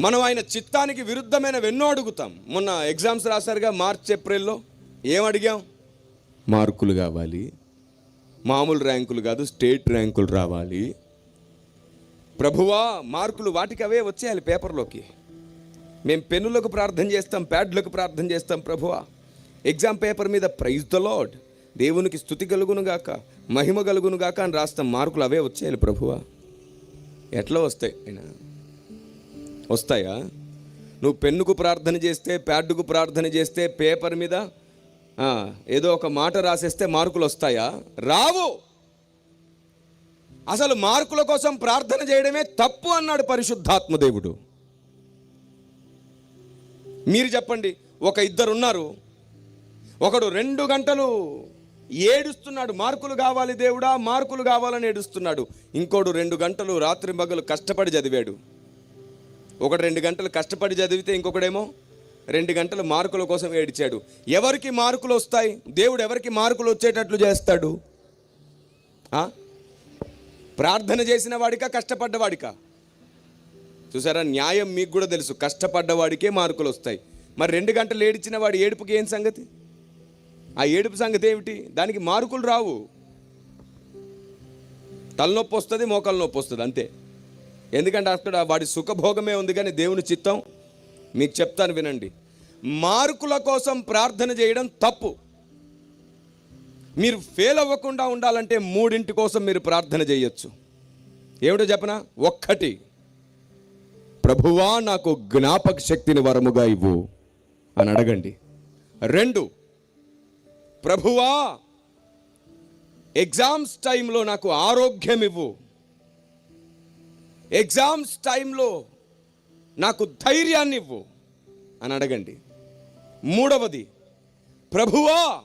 మనం ఆయన చిత్తానికి విరుద్ధమైన ఎన్నో అడుగుతాం. మొన్న ఎగ్జామ్స్ రాశారుగా మార్చ్ ఏప్రిల్లో. ఏం అడిగాం? మార్కులు కావాలి. మామూలు ర్యాంకులు కాదు స్టేట్ ర్యాంకులు రావాలి. ప్రభువా మార్కులు వాటికి అవే వచ్చేయాలి పేపర్లోకి. మేము పెన్నులకు ప్రార్థన చేస్తాం ప్యాడ్లకు ప్రార్థన చేస్తాం ప్రభువా. ఎగ్జామ్ పేపర్ మీద ప్రైజ్ ద లాడ్ దేవునికి స్థుతి కలుగును గాక మహిమ కలుగును గాక అని రాస్తాం. మార్కులు అవే వచ్చేయాలి ప్రభువా. ఎట్లా వస్తాయి? అయినా వస్తాయా? నువ్వు పెన్నుకు ప్రార్థన చేస్తే ప్యాడ్కు ప్రార్థన చేస్తే పేపర్ మీద ఏదో ఒక మాట రాసేస్తే మార్కులు వస్తాయా? రావు! అసలు మార్కుల కోసం ప్రార్థన చేయడమే తప్పు అన్నాడు పరిశుద్ధాత్మ దేవుడు. మీరు చెప్పండి ఒక ఇద్దరు ఉన్నారు ఒకడు రెండు గంటలు ఏడుస్తున్నాడు మార్కులు కావాలి దేవుడా మార్కులు కావాలని ఏడుస్తున్నాడు. ఇంకోడు రెండు గంటలు రాత్రి మగలు కష్టపడి చదివాడు. ఒకడు రెండు గంటలు కష్టపడి చదివితే ఇంకొకడేమో రెండు గంటలు మార్కుల కోసం ఏడిచాడు. ఎవరికి మార్కులు వస్తాయి? దేవుడు ఎవరికి మార్కులు వచ్చేటట్లు చేస్తాడు? ప్రార్థన చేసిన వాడికా కష్టపడ్డవాడికా? చూసారా? న్యాయం మీకు కూడా తెలుసు. కష్టపడ్డవాడికే మార్కులు వస్తాయి. మరి రెండు గంటలు ఏడిచిన వాడి ఏడుపుకి ఏం సంగతి? ఆ ఏడుపు సంగతి ఏమిటి? దానికి మార్కులు రావు. తలనొప్పి వస్తుంది మోకాలు నొప్పి వస్తుంది అంతే. ఎందుకంటే అక్కడ వాడి సుఖభోగమే ఉంది కానీ దేవుని చిత్తం మీకు చెప్తాను వినండి. మార్కుల కోసం ప్రార్థన చేయడం తప్పు. మీరు ఫెయిల్ అవ్వకుండా ఉండాలంటే మూడింటి కోసం మీరు ప్రార్థన చేయొచ్చు. ఏమిటో చెప్పనా? ఒక్కటి. ప్రభువా నాకు జ్ఞాపక శక్తిని వరముగా ఇవ్వు అని అడగండి. రెండు. ప్రభువా ఎగ్జామ్స్ టైంలో నాకు ఆరోగ్యం ఇవ్వు. ఎగ్జామ్స్ టైంలో నాకు ధైర్యాన్ని ఇవ్వు అని అడగండి. మూడవది ప్రభువా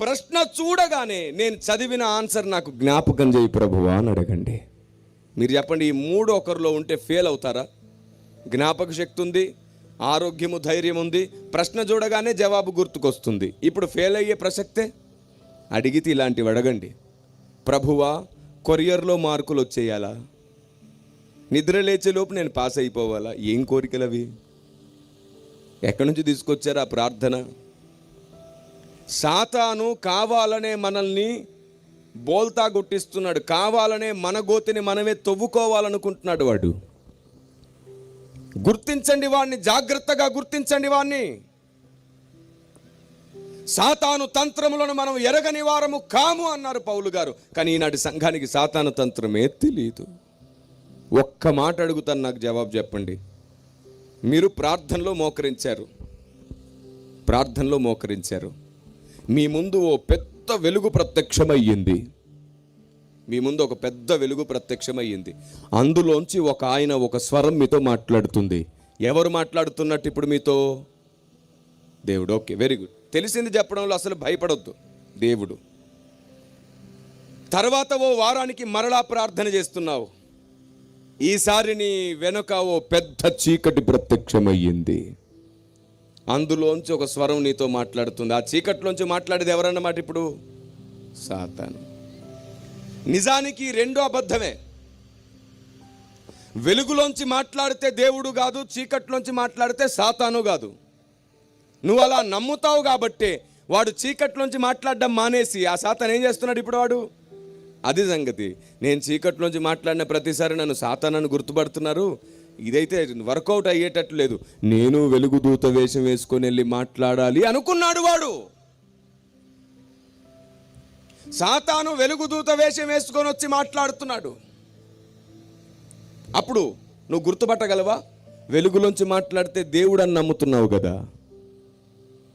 ప్రశ్న చూడగానే నేను చదివిన ఆన్సర్ నాకు జ్ఞాపకం చేయి ప్రభువా అని అడగండి. మీరు చెప్పండి ఈ మూడు ఒకరిలో ఉంటే ఫెయిల్ అవుతారా? జ్ఞాపక శక్తి ఉంది ఆరోగ్యము ధైర్యం ఉంది ప్రశ్న చూడగానే జవాబు గుర్తుకొస్తుంది. ఇప్పుడు ఫెయిల్ అయ్యే ప్రసక్తే? అడిగితే ఇలాంటివి అడగండి. ప్రభువా కొరియర్లో మార్కులు వచ్చేయాలా? నిద్ర లేచేలోపు నేను పాస్ అయిపోవాలా? ఏం కోరికలు అవి ఎక్కడి నుంచి తీసుకొచ్చారు ఆ ప్రార్థన? సాతాను కావాలనే మనల్ని బోల్తా కొట్టిస్తున్నాడు కావాలనే మన గోతిని మనమే తవ్వుకోవాలనుకుంటున్నాడు వాడు. గుర్తించండి వాడిని జాగ్రత్తగా గుర్తించండి వాడిని సాతాను తంత్రములను మనం ఎరగని వారము కాము అన్నారు పౌలు గారు. కానీ ఈనాటి సంఘానికి సాతాను తంత్రమే తెలియదు ఒక్క మాట అడుగుతాను నాకు జవాబు చెప్పండి. మీరు ప్రార్థనలో మోకరించారు. ప్రార్థనలో మోకరించారు. మీ ముందు ఓ పెద్ద వెలుగు ప్రత్యక్షమయ్యింది. మీ ముందు ఒక పెద్ద వెలుగు ప్రత్యక్షమయ్యింది. అందులోంచి ఒక ఆయన ఒక స్వరం మీతో మాట్లాడుతుంది. ఎవరు మాట్లాడుతున్నట్టు ఇప్పుడు మీతో? దేవుడు. Okay very good. తెలిసింది చెప్పడంలో అసలు భయపడొద్దు. దేవుడు. తర్వాత ఓ వారానికి మరలా ప్రార్థన చేస్తున్నావు. ఈసారి నీ వెనుక ఓ పెద్ద చీకటి ప్రత్యక్షమయ్యింది. అందులోంచి ఒక స్వరం నీతో మాట్లాడుతుంది. ఆ చీకట్లోంచి మాట్లాడేది ఎవరన్నమాట ఇప్పుడు? సాతాను. నిజానికి రెండో అబద్ధమే. వెలుగులోంచి మాట్లాడితే దేవుడు కాదు చీకట్లోంచి మాట్లాడితే సాతాను కాదు. నువ్వు అలా నమ్ముతావు కాబట్టే వాడు చీకట్లోంచి మాట్లాడడం మానేసి ఆ సాతాను ఏం చేస్తున్నాడు ఇప్పుడు వాడు? అది సంగతి. నేను చీకట్లోంచి మాట్లాడిన ప్రతిసారి నన్ను సాతానని గుర్తుపడుతున్నారు. ఇదైతే వర్కౌట్ అయ్యేటట్టు లేదు. నేను వెలుగు దూత వేషం వేసుకొని వెళ్ళి మాట్లాడాలి అనుకున్నాడు వాడు. సాతాను వెలుగు దూత వేషం వేసుకొని వచ్చి మాట్లాడుతున్నాడు. అప్పుడు నువ్వు గుర్తుపట్టగలవా? వెలుగులోంచి మాట్లాడితే దేవుడు అని నమ్ముతున్నావు కదా.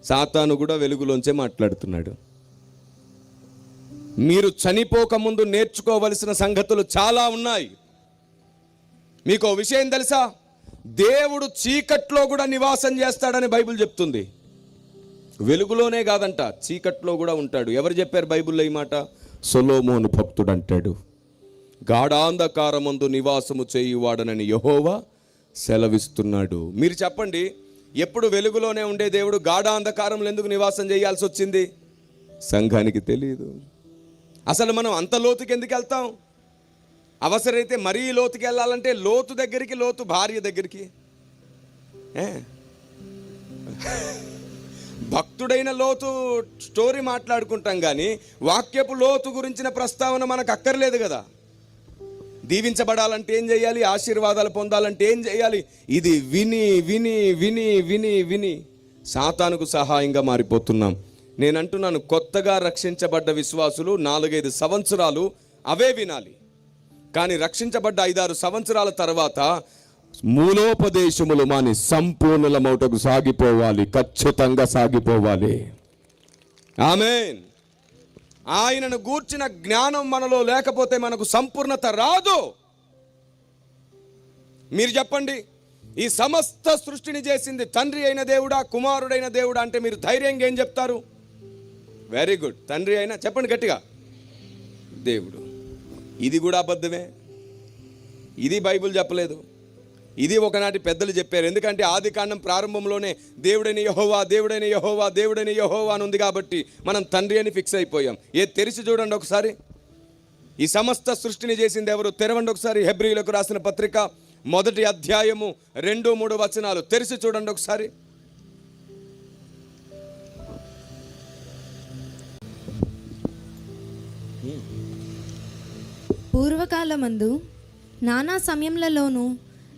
సాతాను కూడా వెలుగులోంచే మాట్లాడుతున్నాడు. మీరు చనిపోకముందు నేర్చుకోవలసిన సంగతులు చాలా ఉన్నాయి. మీకు ఓ విషయం తెలుసా? దేవుడు చీకట్లో కూడా నివాసం చేస్తాడని బైబిల్ చెప్తుంది. వెలుగులోనే కాదంట చీకట్లో కూడా ఉంటాడు. ఎవరు చెప్పారు బైబిల్లో ఈ మాట? సొలోమోను భక్తుడు అంటాడు గాఢాంధకారమందు నివాసము చేయువాడనని యహోవా సెలవిస్తున్నాడు. మీరు చెప్పండి ఎప్పుడు వెలుగులోనే ఉండే దేవుడు గాఢాంధకారంలో ఎందుకు నివాసం చేయాల్సి వచ్చింది? సంఘానికి తెలియదు అసలు మనం అంత లోతుకి ఎందుకు వెళ్తాం? అవసరమైతే మరీ లోతుకి వెళ్ళాలంటే లోతు దగ్గరికి లోతు భార్య దగ్గరికి. భక్తుడైన లోతు స్టోరీ మాట్లాడుకుంటాం కానీ వాక్యపు లోతు గురించిన ప్రస్తావన మనకు అక్కర్లేదు కదా. దీవించబడాలంటే ఏం చేయాలి? ఆశీర్వాదాలు పొందాలంటే ఏం చేయాలి? ఇది విని విని విని విని విని సాతానుకు సహాయంగా మారిపోతున్నాం. నేను అంటున్నాను కొత్తగా రక్షించబడ్డ విశ్వాసులు నాలుగైదు సంవత్సరాలు అవే వినాలి. కానీ రక్షించబడ్డ ఐదారు సంవత్సరాల తర్వాత మూలోపదేశములు మాని సంపూర్ణల మౌటకు సాగిపోవాలి ఖచ్చితంగా సాగిపోవాలి. ఆమెన్. ఆయనను గూర్చిన జ్ఞానం మనలో లేకపోతే మనకు సంపూర్ణత రాదు. మీరు చెప్పండి ఈ సమస్త సృష్టిని చేసింది తండ్రి అయిన దేవుడా కుమారుడైన దేవుడా అంటే మీరు ధైర్యంగా ఏం చెప్తారు? వెరీ గుడ్ తండ్రి అయినా చెప్పండి గట్టిగా. దేవుడు ఇది కూడా అబద్ధమే. ఇది బైబిల్ చెప్పలేదు. ఇది ఒకనాటి పెద్దలు చెప్పారు. ఎందుకంటే ఆది కాండం ప్రారంభంలోనే దేవుడైన యహోవా దేవుడైన యహోవా దేవుడైన యహోవా అని ఉంది కాబట్టి మనం తండ్రి అని ఫిక్స్ అయిపోయాం. ఏ తెరిచి చూడండి ఒకసారి. ఈ సమస్త సృష్టిని చేసింది ఎవరు? తెరవండి ఒకసారి హెబ్రిలకు రాసిన పత్రిక మొదటి అధ్యాయము రెండు మూడు వచనాలు. తెరిచి చూడండి ఒకసారి. పూర్వకాలమందు నానా సమయములలోనూ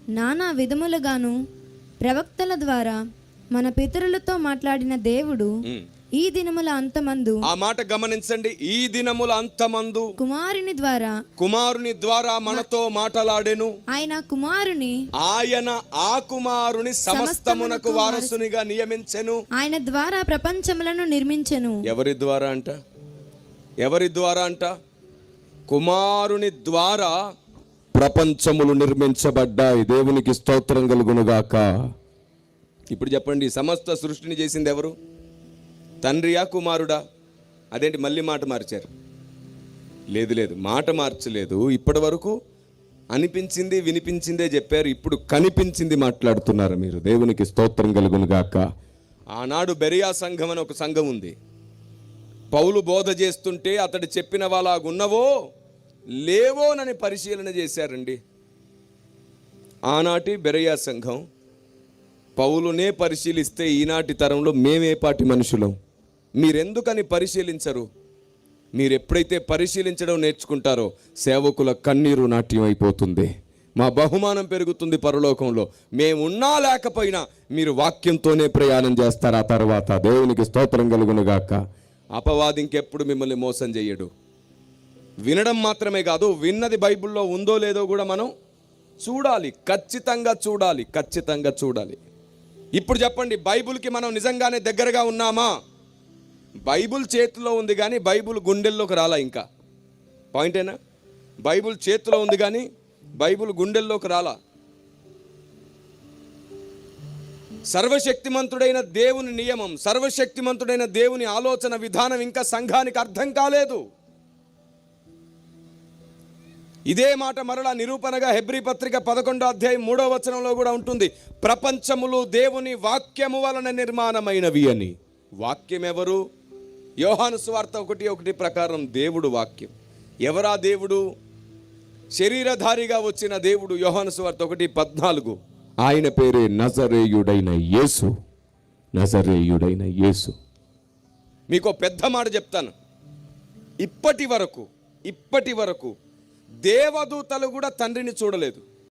నానా విధములుగాను ప్రవక్తల ద్వారా మన పితరులతో మాట్లాడిన దేవుడు. ఈ దినముల అంతమందు ఆ మాట గమనించండి. ఈ దినముల అంతమందు కుమారుని ద్వారా కుమారుని ద్వారా మనతో మాటలాడెను. ఆయన కుమారుని ఆయన ఆ కుమారుని సమస్తమునకు వారసునిగా నియమించెను. ఆయన ద్వారా ప్రపంచములను నిర్మించెను. ఎవరి ద్వారా అంట? ఎవరి ద్వారా అంట? కుమారుని ద్వారా ప్రపంచములు నిర్మించబడ్డాయి. దేవునికి స్తోత్రం కలుగునుగాక. ఇప్పుడు చెప్పండి సమస్త సృష్టిని చేసింది ఎవరు? తండ్రియా కుమారుడా? అదేంటి మళ్ళీ మాట మార్చారు? లేదు లేదు మాట మార్చలేదు. ఇప్పటి వరకు అనిపించింది వినిపించిందే చెప్పారు. ఇప్పుడు కనిపించింది మాట్లాడుతున్నారు మీరు. దేవునికి స్తోత్రం కలుగునుగాక. ఆనాడు బెరియా సంఘం అని ఒక సంఘం ఉంది. పౌలు బోధ చేస్తుంటే అతడు చెప్పిన వాళ్ళగున్నవో లేవోనని పరిశీలన చేశారండి. ఆనాటి బెరయా సంఘం పౌలునే పరిశీలిస్తే ఈనాటి తరంలో మేమేపాటి మనుషులం. మీరెందుకని పరిశీలించరు? మీరు ఎప్పుడైతే పరిశీలించడం నేర్చుకుంటారో సేవకుల కన్నీరు నాట్యం అయిపోతుంది. మా బహుమానం పెరుగుతుంది పరలోకంలో. మేమున్నా లేకపోయినా మీరు వాక్యంతోనే ప్రయాణం చేస్తారు. ఆ తర్వాత దేవునికి స్తోత్రం కలుగునుగాక అపవాది ఇంకెప్పుడు మిమ్మల్ని మోసం చేయడు. వినడం మాత్రమే కాదు విన్నది బైబిల్లో ఉందో లేదో కూడా మనం చూడాలి ఖచ్చితంగా చూడాలి ఖచ్చితంగా చూడాలి. ఇప్పుడు చెప్పండి బైబిల్కి మనం నిజంగానే దగ్గరగా ఉన్నామా? బైబిల్ చేతిలో ఉంది కానీ బైబిల్ గుండెల్లోకి రాలా ఇంకా? పాయింటేనా? బైబిల్ చేతిలో ఉంది కానీ బైబిల్ గుండెల్లోకి రాలా? సర్వశక్తిమంతుడైన దేవుని నియమం సర్వశక్తిమంతుడైన దేవుని ఆలోచన విధానం ఇంకా సంఘానికి అర్థం కాలేదు. ఇదే మాట మరలా నిరూపణగా హెబ్రి పత్రిక పదకొండో అధ్యాయం మూడో వచనంలో కూడా ఉంటుంది. ప్రపంచములు దేవుని వాక్యము వలన నిర్మాణమైనవి అని. వాక్యం ఎవరు యోహాను స్వార్త ఒకటి ఒకటి ప్రకారం దేవుడు వాక్యం. ఎవరా దేవుడు? శరీరధారిగా వచ్చిన దేవుడు యోహాను స్వార్త ఒకటి పద్నాలుగు. ఆయన పేరే నజరేయుడైన యేసు. నజరేయుడైన యేసు. మీకు పెద్ద మాట చెప్తాను. ఇప్పటి వరకు ఇప్పటి వరకు దేవదూతలు కూడా తండ్రిని చూడలేదు.